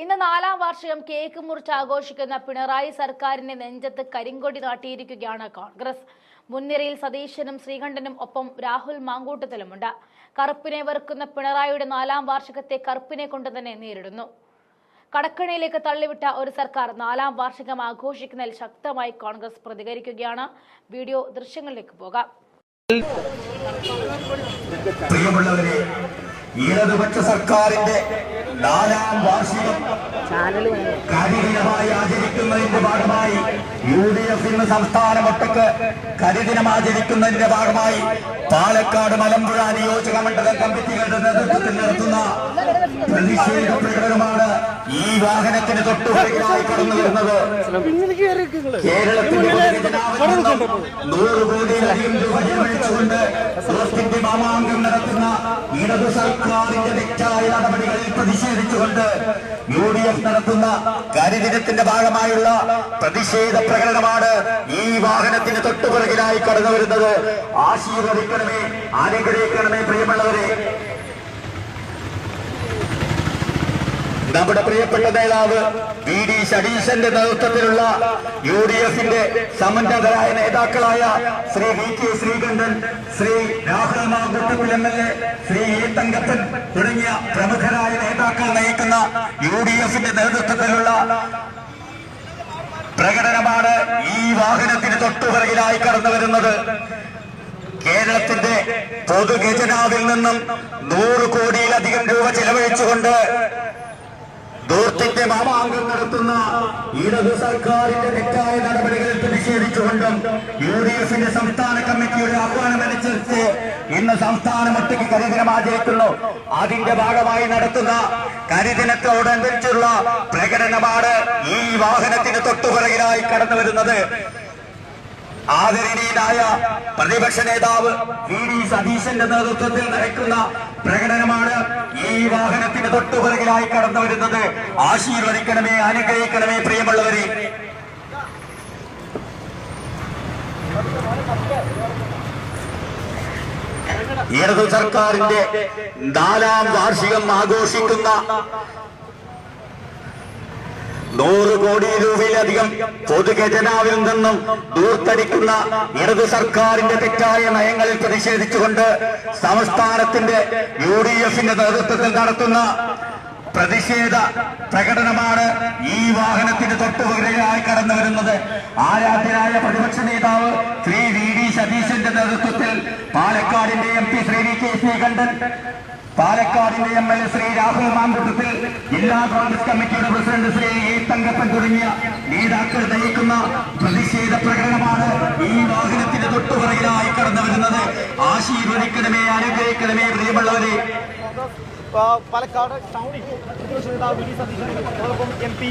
ഇന്ന് നാലാം വാർഷികം കേക്ക് മുറിച്ച് ആഘോഷിക്കുന്ന പിണറായി സർക്കാരിന്റെ നെഞ്ചത്ത് കരിങ്കൊടി നാട്ടിയിരിക്കുകയാണ് കോൺഗ്രസ്. മുൻനിരയിൽ സതീശനും ശ്രീകണ്ഠനും ഒപ്പം രാഹുൽ മാങ്കൂട്ടത്തിലുമുണ്ട്. കറുപ്പിനെ വെറുക്കുന്ന പിണറായിയുടെ നാലാം വാർഷികത്തെ കറുപ്പിനെ കൊണ്ട് തന്നെ നേരിടുന്നു. കടക്കണിയിലേക്ക് തള്ളിവിട്ട ഒരു സർക്കാർ നാലാം വാർഷികം ആഘോഷിക്കുന്നതിൽ ശക്തമായി കോൺഗ്രസ് പ്രതികരിക്കുകയാണ്. വീഡിയോ ദൃശ്യങ്ങളിലേക്ക് പോകാം. ഇടതുപക്ഷ സർക്കാരിന്റെ നാലാം വാർഷികം കരിദിനമായി ആചരിക്കുന്നതിന്റെ ഭാഗമായി യു ഡി എഫ് ഇന്ന് സംസ്ഥാനമൊട്ടക്ക് കരിദിനം ആചരിക്കുന്നതിന്റെ ഭാഗമായി പാലക്കാട് മലമ്പുഴ നിയോജക മണ്ഡലം കമ്മിറ്റികളുടെ നേതൃത്വത്തിൽ നടത്തുന്ന പ്രതിഷേധ പ്രകടനമാണ് ഈ വാഹനത്തിന് തൊട്ടുപുറകിലായി കടന്നു വരുന്നത് നൂറ് കോടിയിലധികം രൂപ ചെലവഴിച്ചുകൊണ്ട് ദോസ്തിന്റെ മാമാങ്കം നടത്തുന്ന ഇടതു സർക്കാരിന്റെ തെറ്റായ നടപടികളിൽ പ്രതിഷേധിച്ചുകൊണ്ട് യു ഡി എഫ് നടത്തുന്ന കരിദിനത്തിന്റെ ഭാഗമായുള്ള പ്രതിഷേധ പ്രകടനമാണ് ഈ വാഹനത്തിന് തൊട്ടുപുറകിലായി കടന്നു വരുന്നത്. ആശീർവദിക്കണമേ അനുഗ്രഹിക്കണമേ പ്രിയമുള്ളവരെ. നമ്മുടെ പ്രിയപ്പെട്ട നേതാവ് വി ഡി സതീശന്റെ നേതൃത്വത്തിലുള്ള യു ഡി എഫിന്റെ സമന്നതരായ നേതാക്കളായ Shri V K Sreekandan Shri Rahul Mamkootathil M L A Shri A Thankappan തുടങ്ങിയ പ്രമുഖരായ നേതാക്കൾ നയിക്കുന്ന യു ഡി എഫിന്റെ നേതൃത്വത്തിലുള്ള പ്രകടനമാണ് ഈ വാഹനത്തിന് തൊട്ടുപിറകിലായി കടന്നു വരുന്നത്. കേരളത്തിന്റെ പൊതുഖജനാവിൽ നിന്നും നൂറ് കോടിയിലധികം രൂപ ചെലവഴിച്ചുകൊണ്ട് ദൂർത്തിന്റെ മാമാങ്കം നടത്തുന്ന ഇടതു സർക്കാരിന്റെ തെറ്റായ നടപടികളിൽ പ്രതിഷേധിച്ചുകൊണ്ടും യു ഡി എഫിന്റെ സംസ്ഥാന കമ്മിറ്റിയുടെ ആഹ്വാനമനുസരിച്ച് ഇന്ന് സംസ്ഥാനം ഒറ്റയ്ക്ക് കരിദിനം ആചരിക്കുന്നു. അതിന്റെ ഭാഗമായി നടത്തുന്ന കരിദിനത്തോടനുസരിച്ചുള്ള പ്രകടനമാണ് ഈ വാഹനത്തിന് തൊട്ടുപുറകിലായി കടന്നു വരുന്നത്. ആദരണീയനായ പ്രതിപക്ഷ നേതാവ് വി ഡി സതീശന്റെ നേതൃത്വത്തിൽ നടക്കുന്ന പ്രകടനമാണ് ഈ വാഹനത്തിന് തൊട്ടുപിറകിലായി കടന്നു വരുന്നത് ആശീർവദിക്കണമേ അനുഗ്രഹിക്കണമേ പ്രിയമുള്ളവരെ. ഇടതു സർക്കാരിന്റെ നാലാം വാർഷികം ആഘോഷിക്കുന്ന നൂറ് കോടി രൂപയിലധികം പൊതുഖജനാവിൽ നിന്നും ദൂർത്തടിക്കുന്ന ഇടത് സർക്കാരിന്റെ തെറ്റായ നയങ്ങളിൽ പ്രതിഷേധിച്ചുകൊണ്ട് സംസ്ഥാനത്തിന്റെ യു ഡി എഫിന്റെ നേതൃത്വത്തിൽ നടത്തുന്ന പ്രതിഷേധ പ്രകടനമാണ് ഈ വാഹനത്തിന് തൊട്ടുപുറകിലായി കടന്നു വരുന്നത് ആരാധ്യനായ പ്രതിപക്ഷ നേതാവ് ശ്രീ വി ഡി സതീശന്റെ നേതൃത്വത്തിൽ പാലക്കാടിന്റെ M P Shri V K Sreekandan പാലക്കാടിന്റെ M L A Shri Rahul Mamkootathil ജില്ലാ കോൺഗ്രസ് കമ്മിറ്റിയുടെ പ്രസിഡന്റ് ശ്രീ എ തങ്കപ്പൻ തുടങ്ങിയ നേതാക്കൾ നയിക്കുന്ന പ്രതിഷേധ പ്രകടനമാണ് ഈ വാഹനത്തിന്റെ തൊട്ടുപുറകിലായി കടന്നു വരുന്നത്. ആശീർവദിക്കണമേ അനുഗ്രഹിക്കണമേ പ്രിയമുള്ളവരെ. പാലക്കാട് ടൗണിൽ പ്രതിപക്ഷ നേതാവ് വി സതീശൻ. അതോടൊപ്പം എം പി